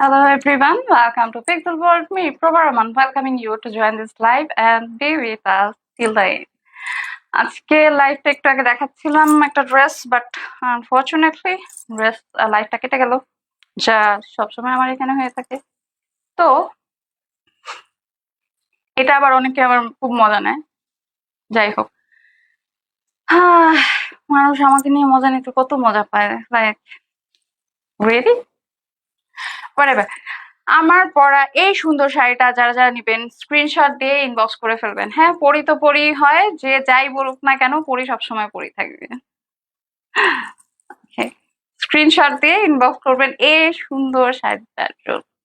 Hello everyone, welcome to Pixel World. Me, Probaraman, welcoming you to join this live and be with us till the end. আজকে লাইভটা একটু আগে দেখাচ্ছিলাম একটা dress but unfortunately dress লাইভটা কেটে গেল যা সবসময় আমার এখানে হয়ে থাকে। তো এটা আবার অনেকে আমার খুব মজা নেয়। যাই হোক। মানুষ আমাকে নিয়ে মজা নিতে কত মজা পায় লাইক রিয়েলি আমার পরা এই সুন্দর শাড়িটা যারা যারা নিবেন স্ক্রিনশট দিয়ে ইনবক্স করে ফেলবেন। হ্যাঁ পরি তো পড়ি হয়, যে যাই বলুক না কেন, পরি সবসময় পরি থাকবে। স্ক্রিনশট দিয়ে ইনবক্স করবেন এই সুন্দর শাড়িটার জন্য।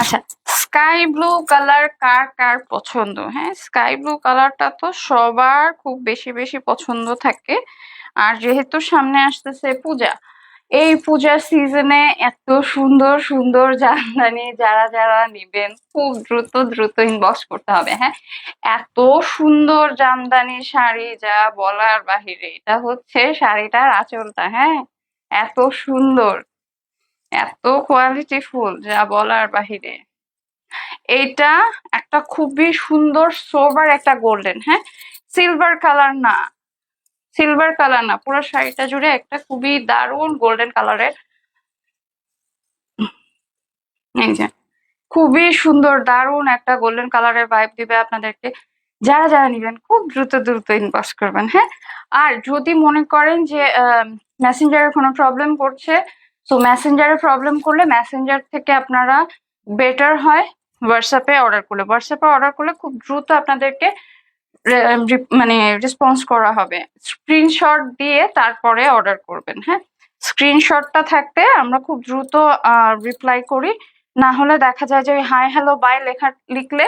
আচ্ছা স্কাই ব্লু কালার কার কার পছন্দ? হ্যাঁ স্কাই ব্লু কালারটা তো সবার খুব বেশি বেশি পছন্দ থাকে। আর যেহেতু সামনে আসতেছে পূজা, এই পূজার সিজনে এত সুন্দর সুন্দর জামদানি যারা যারা নিবেন, খুব দ্রুত দ্রুত ইনবক্স করতে হবে হ্যাঁ? এত সুন্দর জামদানি শাড়ি যা বলার বাহিরে, এটা হচ্ছে শাড়িটার আঁচলটা হ্যাঁ? এত সুন্দর। এত কোয়ালিটি ফুল যা বলার বাহিরে। এইটা একটা খুবই সুন্দর সোবার একটা গোল্ডেন হ্যাঁ? সিলভার কালার না। সিলভার কালার না, পুরো শাড়িটা জুড়ে একটা খুবই দারুণ গোল্ডেন কালারের খুবই সুন্দর, দারুণ একটা গোল্ডেন কালারের ভাইব দিবে আপনাদেরকে। যারা যারা নিবেন, খুব দ্রুত দ্রুত ইনবক্স করবেন হ্যাঁ? আর যদি মনে করেন যে মেসেঞ্জারের কোনো প্রবলেম করছে তো মেসেঞ্জারে প্রবলেম করলে মেসেঞ্জার থেকে আপনারা বেটার হয় হোয়াটসঅ্যাপে অর্ডার করলে। হোয়াটসঅ্যাপে অর্ডার করলে খুব দ্রুত আপনাদেরকে মানে রেসপন্স করা হবে। স্ক্রিনশট দিয়ে তারপরে অর্ডার করবেন হ্যাঁ? স্ক্রিনশটটা থাকতে আমরা খুব দ্রুত রিপ্লাই করি। না হলে দেখা যায় যে হাই হ্যালো বাই লেখা, লিখলে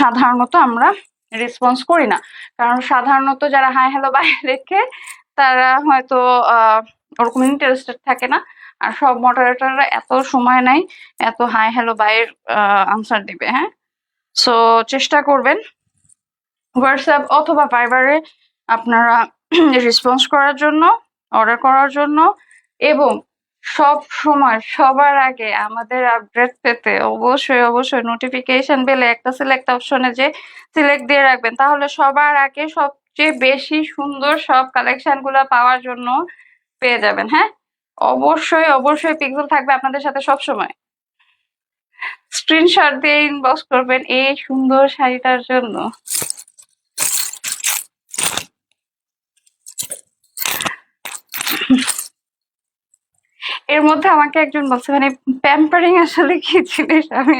সাধারণত আমরা রেসপন্স করি না। কারণ সাধারণত যারা হাই হ্যালো বাই লেখে, তারা হয়তো ওরকম ইন্টারেস্টেড থাকে না। আর সব মডারেটররা এত সময় নাই এত হাই হ্যালো বাইয়ের আনসার দিবে হ্যাঁ? সো চেষ্টা করবেন। হোয়াটসঅ্যাপ অথবা ফাইবারে আপনারা রেসপন্স করার জন্য অর্ডার করার জন্য এবং সব সময় সবার আগে আমাদের আপডেট পেতে অবশ্যই অবশ্যই নোটিফিকেশন বেলে একটা সিলেক্ট অপশনে যে সিলেক্ট দিয়ে রাখবেন। তাহলে সবার আগে সবচেয়ে বেশি সুন্দর সব কালেকশনগুলো পাওয়ার জন্য পেয়ে যাবেন হ্যাঁ? অবশ্যই অবশ্যই পিক্সেল থাকবে আপনাদের সাথে সব সময় স্ক্রিনশট দিয়ে ইনবক্স করবেন এই সুন্দর শাড়িটার জন্য। এর মধ্যে আমাকে একজন বলছে মানে প্যাম্পারিং আসলে কি জিনিস? আমি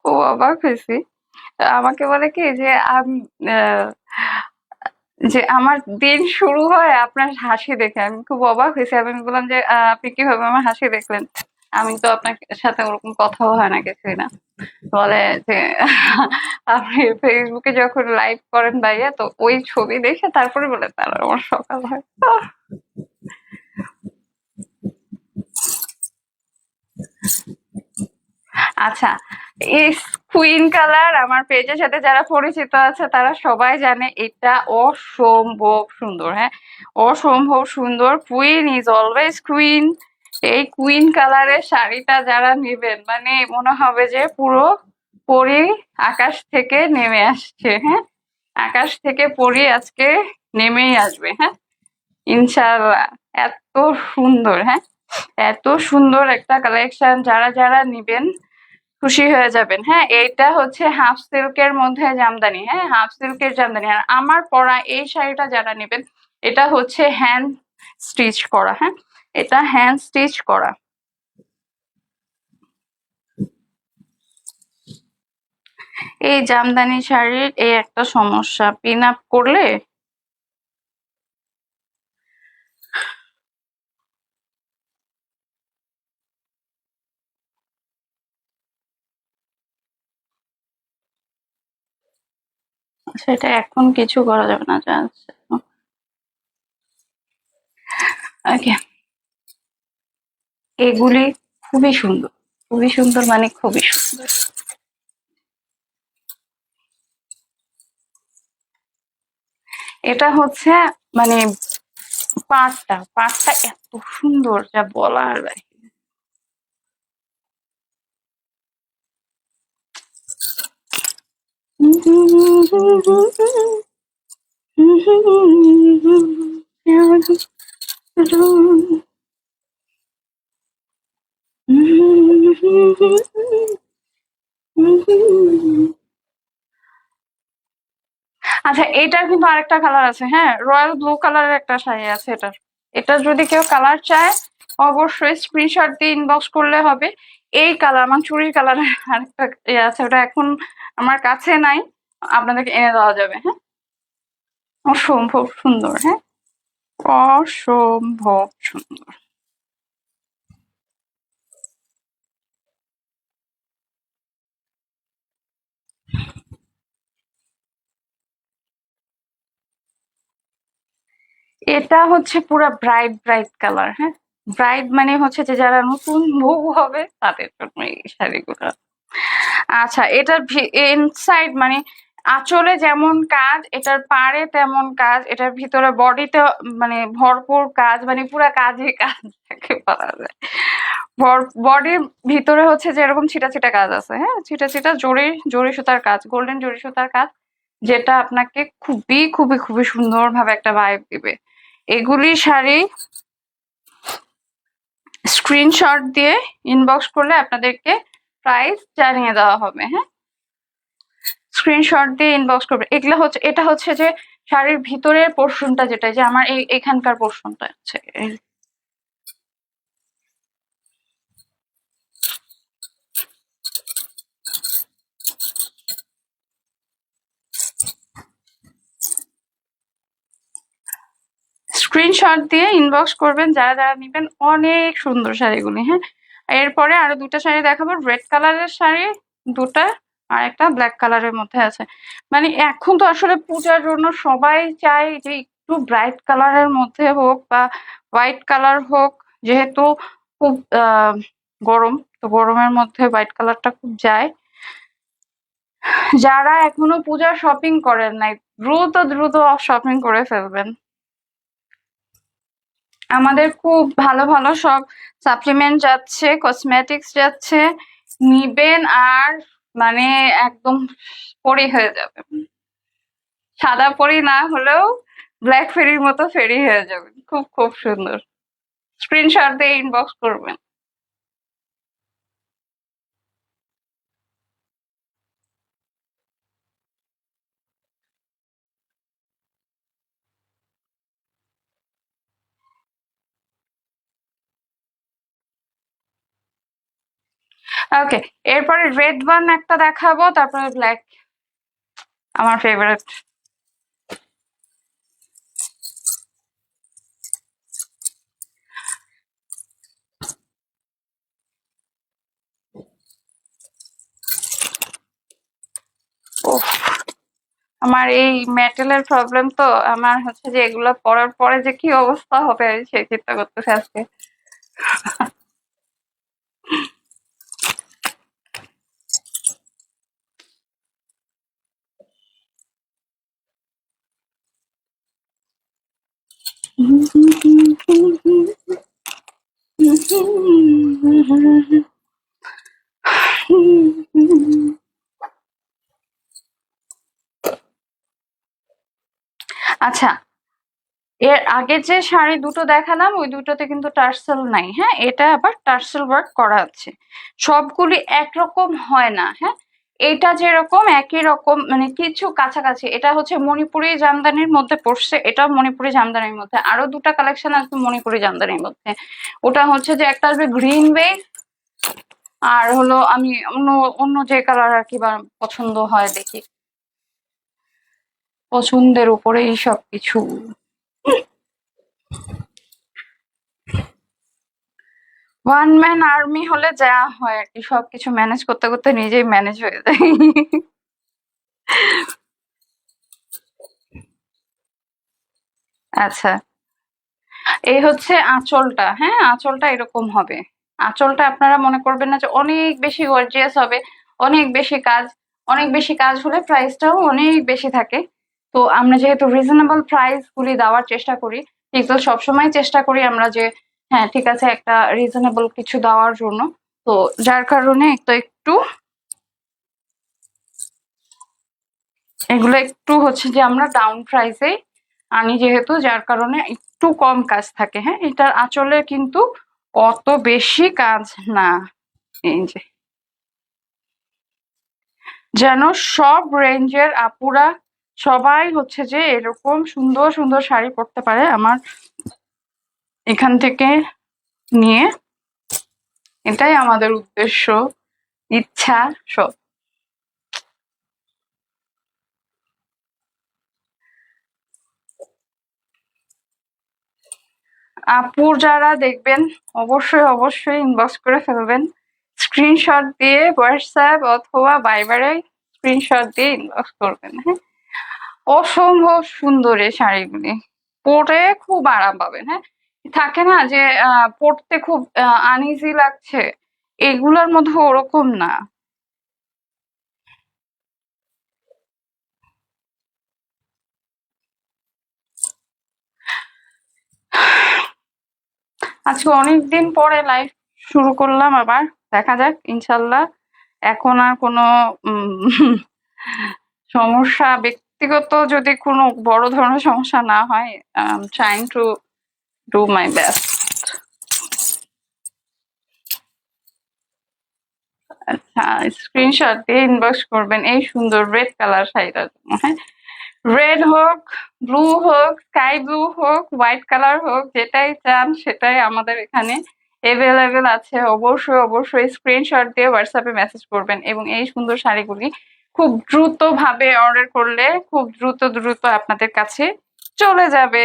খুব অবাক হয়েছি। আমাকে বলে কি যে, আমি যে আমার দিন শুরু হয় আপনার হাসি দেখে। আমি খুব অবাক হয়েছি। আমি বললাম যে আপনি কীভাবে আমার হাসি দেখলেন? আমি তো আপনার সাথে ওরকম কথাও হয় না, কিছুই না। বলে যে, আপনি ফেসবুকে যখন লাইভ করেন ভাইয়া, তো ওই ছবি দেখে তারপরে বলে তার আমার সকাল হয়। আচ্ছা কুইন কালার আমার পেজের সাথে যারা পরিচিত আছে, তারা সবাই জানে এটা অসম্ভব সুন্দর হ্যাঁ? অসম্ভব সুন্দর কুইন ইজ অলওয়েজ কুইন এই কুইন কালারের শাড়িটা যারা নেবেন মানে মনে হবে যে পুরো পরি আকাশ থেকে নেমে আসছে হ্যাঁ? আকাশ থেকে পরি আজকে নেমেই আসবে হ্যাঁ? ইনশাল্লাহ এত সুন্দর হ্যাঁ? এত সুন্দর একটা কালেকশন যারা যারা নিবেন খুশি হয়ে যাবেন। হ্যাঁ এইটা হচ্ছে হাফ সিল্কের মধ্যে জামদানি। হ্যাঁ হাফ সিল্কের জামদানি। আর আমার পরা এই শাড়িটা যারা নেবেন, এটা হচ্ছে হ্যান্ড স্টিচ করা। হ্যাঁ এটা হ্যান্ড স্টিচ করা। এই জামদানি শাড়ির এই একটা সমস্যা। পিন আপ করলে সেটা এখন কিছু করা যাবে না এগুলি খুবই সুন্দর খুবই সুন্দর মানে খুবই সুন্দর। এটা হচ্ছে মানে পাটটা পাটটা এত সুন্দর যা বলার বাইরে আচ্ছা এটার কিন্তু আরেকটা কালার আছে হ্যাঁ? রয়্যাল ব্লু কালারের একটা শাড়ি আছে এটার। এটা যদি কেউ কালার চায়, অবশ্যই স্ক্রিনশট দিয়ে ইনবক্স করলে হবে। এই কালার আমার চুরির কালার আরেকটা ইয়ে আছে, ওটা এখন আমার কাছে নাই, আপনাদেরকে এনে দেওয়া যাবে হ্যাঁ? অসম্ভব সুন্দর হ্যাঁ? অসম্ভব সুন্দর। এটা হচ্ছে পুরা ব্রাইট ব্রাইট কালার হ্যাঁ? ব্রাইট মানে হচ্ছে যে যারা নতুন বউ হবে, তাদের জন্য এই শাড়িগুলো। আচ্ছা এটার ইনসাইড মানে আঁচলে যেমন কাজ, এটার পারে তেমন কাজ, এটার ভিতরে বডিতে মানে ভরপুর কাজ মানে পুরো কাজে কাজ থাকে বলা যায়। বডির ভিতরে হচ্ছে যে এরকম ছিটা ছিটা কাজ আছে হ্যাঁ? ছিটা ছিটা জড়ি জড়ি সুতার কাজ গোল্ডেন জড়ি সুতার কাজ, যেটা আপনাকে খুবই খুবই খুবই সুন্দরভাবে একটা ভাইব দিবে। এগুলি শাড়ি স্ক্রিনশট দিয়ে ইনবক্স করলে আপনাদেরকে প্রাইস জানিয়ে দেওয়া হবে হ্যাঁ? স্ক্রিনশট দিয়ে ইনবক্স করবে। এগুলো হচ্ছে, এটা হচ্ছে যে শাড়ির ভিতরের পোর্শনটা যেটা, যে আমার এই, এখানকার পোর্শনটা আছে স্ক্রিনশট দিয়ে ইনবক্স করবেন, যারা যারা নেবেন অনেক সুন্দর শাড়িগুলি হ্যাঁ? এরপরে আরও দুটা শাড়ি দেখাবো রেড কালারের শাড়ি দুটা আর একটা ব্ল্যাক কালারের মধ্যে আছে। মানে এখন তো আসলে পূজার জন্য সবাই চায় যে একটু ব্রাইট কালারের মধ্যে হোক বা হোয়াইট কালার হোক, যেহেতু খুব গরম, তো গরমের মধ্যে হোয়াইট কালারটা খুব যায়। যারা এখনও পূজার শপিং করেন নাই, দ্রুত দ্রুত শপিং করে ফেলবেন। আমাদের খুব ভালো ভালো সব সাপ্লিমেন্ট যাচ্ছে কসমেটিক্স যাচ্ছে, নিবেন আর মানে একদম পরি হয়ে যাবে। সাদা পরি না হলেও ব্ল্যাক ফেরির মতো ফেরি হয়ে যাবে খুব খুব সুন্দর। স্ক্রিনশট দিয়ে ইনবক্স করবেন। ওকে এরপরে রেড ওয়ান একটা দেখাবো, তারপরে ব্ল্যাক আমার ফেভারিট আমার এই মেটেলের প্রবলেম তো, আমার হচ্ছে যে এগুলো পরার পরে যে কি অবস্থা হবে সেই চিন্তা করতেছে আজকে। আচ্ছা এর আগে যে শাড়ি দুটো দেখালাম, ওই দুটোতে কিন্তু টার্সেল নাই হ্যাঁ? এটা আবার টার্সেল ওয়ার্ক করা আছে। সবগুলি একরকম হয় না হ্যাঁ? এটা যেরকম, একই রকম মানে কিছু কাছাকাছি। এটা হচ্ছে মণিপুরি জামদানির মধ্যে পড়ছে, এটা মণিপুরি জামদানির মধ্যে। আরও দুটা কালেকশন আসবে মণিপুরি জামদানির মধ্যে। ওটা হচ্ছে যে একটা আসবে গ্রিন ওয়েভ আর হলো আমি অন্য অন্য যে কালার আর কি বা পছন্দ হয় দেখি। পছন্দের উপরেই সবকিছু। ওয়ান ম্যান আর্মি হলে যা হয় আর কি, সবকিছু ম্যানেজ করতে করতে নিজেই ম্যানেজ হয়ে যায়। আচ্ছা। এই হচ্ছে আঁচলটা হ্যাঁ? আঁচলটা এরকম হবে। আঁচলটা আপনারা মনে করবেন না যে অনেক বেশি গর্জিয়াস হবে, অনেক বেশি কাজ, অনেক বেশি কাজ হলে প্রাইসটাও অনেক বেশি থাকে। তো আমরা যেহেতু রিজনেবল প্রাইস গুলি দেওয়ার চেষ্টা করি কিন্তু সবসময় চেষ্টা করি আমরা যে হ্যাঁ ঠিক আছে, একটা রিজনেবল কিছু দেওয়ার জন্য। তো যার কারণে তো একটু এগুলো একটু হচ্ছে যে আমরা ডাউন প্রাইসে আনি যেহেতু, যার কারণে একটু কম কাজ থাকে। হ্যাঁ এটার আঁচলে কিন্তু অত বেশি কাজ না। এই যে। যেন সব রেঞ্জের আপুরা সবাই হচ্ছে যে এরকম সুন্দর সুন্দর শাড়ি পরতে পারে। আমার এখান থেকে নিয়ে এটাই আমাদের উদ্দেশ্য, ইচ্ছা সব। আপুর যারা দেখবেন, অবশ্যই অবশ্যই ইনবক্স করে ফেলবেন। স্ক্রিনশট দিয়ে হোয়াটসঅ্যাপ অথবা বাইবারে স্ক্রিনশট দিয়ে ইনবক্স করবেন হ্যাঁ? অসম্ভব সুন্দর এই শাড়িগুলি। পরে খুব আরাম পাবেন হ্যাঁ? থাকে না যে পরতে খুব আনইজি লাগছে, এগুলোর মধ্যে ওরকম না। আজকে অনেকদিন পরে লাইভ শুরু করলাম আবার, দেখা যাক, ইনশাল্লাহ। এখন আর কোনো সমস্যা, ব্যক্তিগত যদি কোনো বড় ধরনের সমস্যা না হয় trying to do my best আচ্ছা স্ক্রিনশট দিয়ে ইনবক্স করবেন এই সুন্দর রেড কালার শাড়িটার জন্য হ্যাঁ? রেড হোক ব্লু হোক স্কাই ব্লু হোক হোয়াইট কালার হোক, যেটাই চান সেটাই আমাদের এখানে এভেলেবেল আছে। অবশ্যই অবশ্যই স্ক্রিনশট দিয়ে হোয়াটসঅ্যাপে মেসেজ করবেন এবং এই সুন্দর শাড়িগুলি খুব দ্রুত ভাবে অর্ডার করলে খুব দ্রুত দ্রুত আপনাদের কাছে চলে যাবে।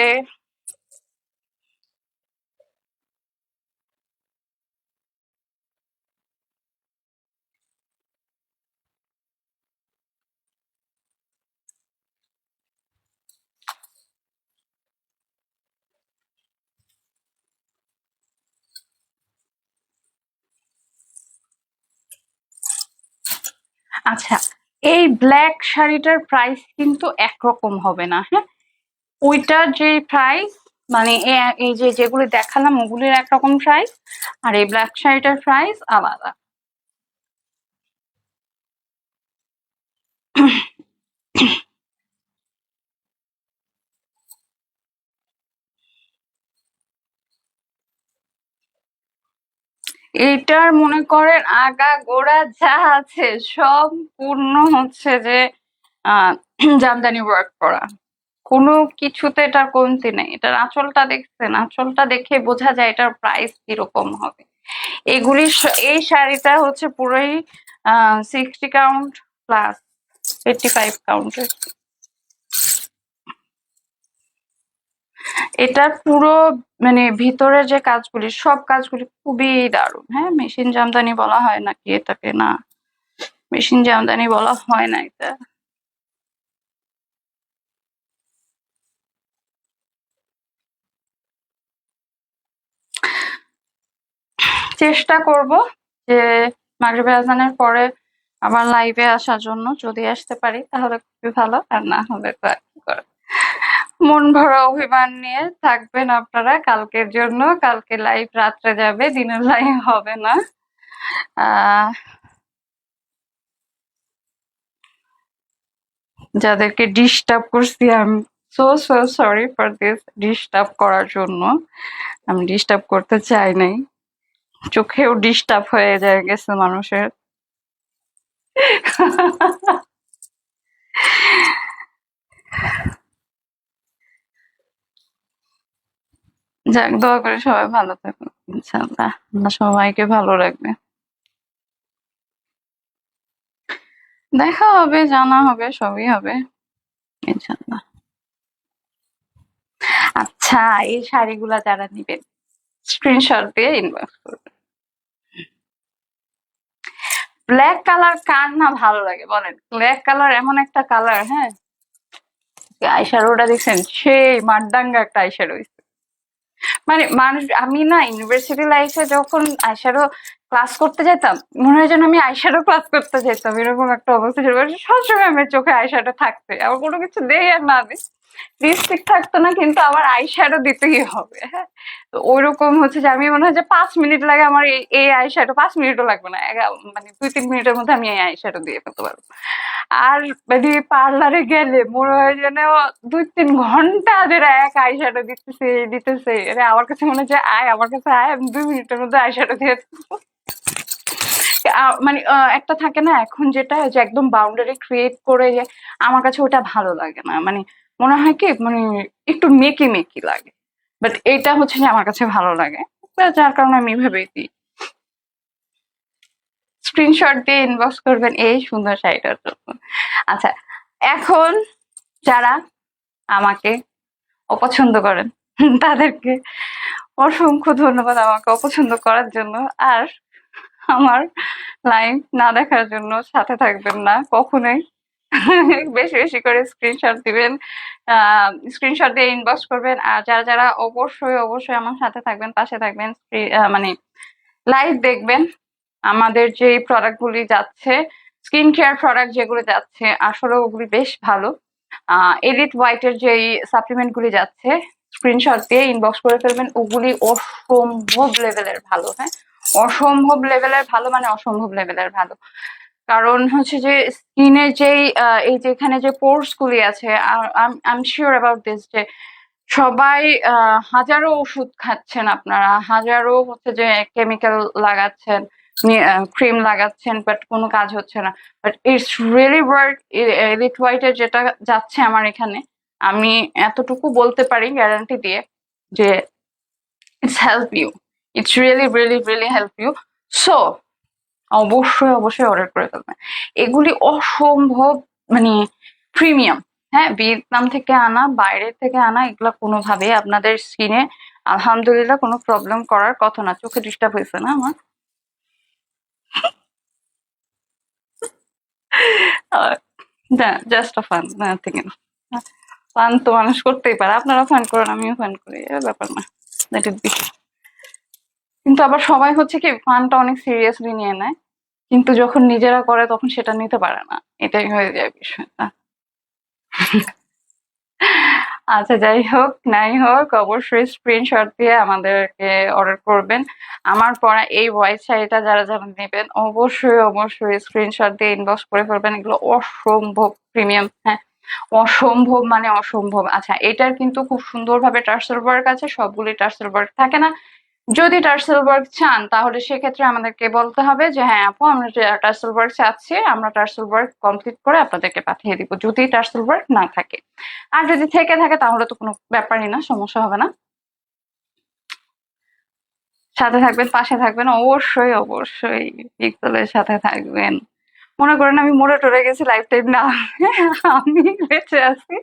আচ্ছা এই ব্ল্যাক শাড়িটার প্রাইস কিন্তু একরকম হবে না হ্যাঁ? ওইটার যে প্রাইস মানে এই যে যেগুলো দেখালাম ওগুলির একরকম প্রাইস আর এই ব্ল্যাক শাড়িটার প্রাইস আলাদা। এইটার মনে করেন আগা গোড়া যা আছে সব পূর্ণ হচ্ছে যে জামদানি ওয়ার্ক করা। কোনো কিছুতে এটার কমতি নেই। এটার আঁচলটা দেখছেন? আঁচলটা দেখে বোঝা যায় এটার প্রাইস কীরকম হবে। এগুলি এই শাড়িটা হচ্ছে পুরোই sixty count plus eighty five কাউন্টের এটার পুরো মানে ভিতরে যে কাজগুলি, সব কাজগুলি খুবই দারুণ। হ্যাঁ মেশিন জামদানি বলা হয় নাকি এটাকে? না, মেশিন জামদানি বলা হয় না এটা। চেষ্টা করব যে মাগরিবের আজানের পরে আবার লাইভে আসার জন্য যদি আসতে পারি, তাহলে খুবই ভালো। আর না হলে তো আর কি করার। মন ভরা অভিমান নিয়ে থাকবেন আপনারা। কালকের জন্য, কালকে লাইভ রাত্রে যাবে, দিনের লাইভ হবে না। যাদেরকে ডিস্টার্ব করছি আমি so so sorry for this disturb করার জন্য। আমি ডিস্টার্ব করতে চাই নাই। চোখেও ডিস্টার্ব হয়ে যায় গেছে মানুষের। যাক, দোয়া করে সবাই ভালো থাকুন ইনশাল্লাহ সবাইকে ভালো রাখবে। দেখা হবে, জানা হবে, সবই হবে ইনশাল্লাহ আচ্ছা এই শাড়িগুলা যারা নিবেন স্ক্রিনশট দিয়ে ইনবক্স করবেন। ব্ল্যাক কালার কার না ভালো লাগে, বলেন? ব্ল্যাক কালার এমন একটা কালার হ্যাঁ? আইশ্যাডোটা দেখছেন? সেই মারদাঙ্গা একটা আইশ্যাডো হইছে মানে মানুষ, আমি না ইউনিভার্সিটি লাইফে যখন আয়সারও ক্লাস করতে যেতাম, মনে হয় যেন আমি আয়সারও ক্লাস করতে যেতাম, এরকম একটা অবস্থা ছিল। সবসময় আমার চোখে আয়সাটা থাকতে। আমার কোনো কিছু দেয় আর না দিই লিপস্টিক থাকতো না, কিন্তু আমার আইশ্যাডো দিতেই হবে। হ্যাঁ তো ওইরকম হচ্ছে যে আমি মনে হয় যে পাঁচ মিনিট লাগে আমার এই এই আইশ্যাডো পাঁচ মিনিটও লাগবে না। মানে দুই, তিন মিনিটের মধ্যে আমি এই আইশ্যাডো দিয়ে ফেলতে পারব। আর মানে পার্লারে গেলে মনে হয় যেন দুই, তিন ঘণ্টা ধরে এক আইশ্যাডো দিতেছে দিতেছে। আরে আমার কাছে মনে হচ্ছে আয়, আমার কাছে আয়, আমি দুই মিনিটের মধ্যে আইশ্যাডো দিয়ে দেবো। মানে একটা থাকে না, এখন যেটা যে একদম বাউন্ডারি ক্রিয়েট করে যে আমার কাছে ওটা ভালো লাগে না। মানে মনে হয় কি মানে একটু মেকি মেকি লাগে। বাট এটা হচ্ছে যে আমার কাছে ভালো লাগে। যার কারণে আমি এভাবেই দিই। স্ক্রিনশট দিয়ে ইনবক্স করবেন এই সুন্দর শাড়িটার জন্য। আচ্ছা এখন যারা আমাকে অপছন্দ করেন, তাদেরকে অসংখ্য ধন্যবাদ আমাকে অপছন্দ করার জন্য। আর আমার লাইভ না দেখার জন্য সাথে থাকবেন না, কখনোই। বেশি বেশি করে স্ক্রিনশট দিবেন স্ক্রিনশট দিয়ে ইনবক্স করবেন, আর যারা যারা অবশ্যই অবশ্যই আমার সাথে থাকবেন, পাশে থাকবেন মানে লাইভ দেখবেন, আমাদের যে প্রোডাক্টগুলি যাচ্ছে স্কিন কেয়ার প্রোডাক্ট যেগুলো যাচ্ছে আসলে ওগুলি বেশ ভালো। এলিট হোয়াইটের যেই সাপ্লিমেন্ট গুলি যাচ্ছে স্ক্রিনশট দিয়ে ইনবক্স করে ফেলবেন, ওগুলি অসম্ভব লেভেলের ভালো হ্যাঁ? অসম্ভব লেভেলের ভালো মানে অসম্ভব লেভেলের ভালো। কারণ হচ্ছে যে স্কিনের যেই এই যে এখানে যে পোর্স গুলি আছে I am sure about this যে সবাই হাজারো ওষুধ খাচ্ছেন আপনারা, হাজারো হচ্ছে যে কেমিক্যাল লাগাচ্ছেন ক্রিম লাগাচ্ছেন বাট কোনো কাজ হচ্ছে না। But it's really work elite হোয়াইটের যেটা যাচ্ছে আমার এখানে, আমি এতটুকু বলতে পারি গ্যারান্টি দিয়ে যে it's help you it's really really really help you so অবশ্যই অবশ্যই অর্ডার করে ফেলবেন এগুলি অসম্ভব মানে প্রিমিয়াম হ্যাঁ ভিয়েতনাম থেকে আনা, বাইরের থেকে আনা, এগুলো কোনোভাবে আপনাদের স্কিনে আলহামদুলিল্লাহ, কোনো প্রবলেম করার কথা না। চোখে ডিস্টার্ব হয়েছে না আমার? জাস্ট ফান নাথিং ফান তো মানুষ করতেই পারে। আপনারা ফান করেন, আমিও ফান করি ব্যাপার না। দ্যাট ইজ কিন্তু আবার সবাই হচ্ছে কি ফানটা অনেক সিরিয়াসলি নিয়ে নেয়। কিন্তু যখন নিজেরা করে তখন সেটা নিতে পারে না। এটাই হয়ে যায় বিষয়টা। আচ্ছা যাই হোক, নাই হোক, অবশ্যই স্ক্রিনশট দিয়ে আমাদেরকে অর্ডার করবেন। আমার পরা এই হোয়াইট শাড়িটা যারা যারা নেবেন, অবশ্যই অবশ্যই স্ক্রিনশট দিয়ে ইনবক্স করে ফেলবেন। এগুলো অসম্ভব প্রিমিয়াম হ্যাঁ অসম্ভব মানে অসম্ভব। আচ্ছা এটার কিন্তু খুব সুন্দরভাবে টার্সেল ওয়ার্ক আছে। সবগুলি টার্সেল ওয়ার্ক থাকে না। যদি টার্সেল ওয়ার্ক চান, তাহলে সেক্ষেত্রে আমাদেরকে বলতে হবে যে হ্যাঁ আপু, আমরা টার্সেল ওয়ার্ক চাচ্ছি আমরা টার্সেল ওয়ার্ক কমপ্লিট করে আপনাদেরকে পাঠিয়ে দিব, যদি টার্সেল ওয়ার্ক না থাকে। আর যদি থেকে থাকে, তাহলে তো কোনো ব্যাপারই না, সমস্যা হবে না। সাথে থাকবেন, পাশে থাকবেন, অবশ্যই অবশ্যই পিক্সেলের সাথে থাকবেন। মনে করেন আমি মরে টরে গেছি লাইফ টাইম না আমি বেঁচে আছি,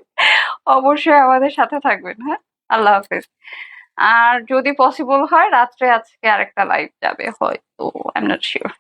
অবশ্যই আমাদের সাথে থাকবেন হ্যাঁ? আল্লাহ হাফেজ। আর যদি পসিবল হয় রাত্রে আজকে আরেকটা লাইভ যাবে হয়তো আই এম নট শিওর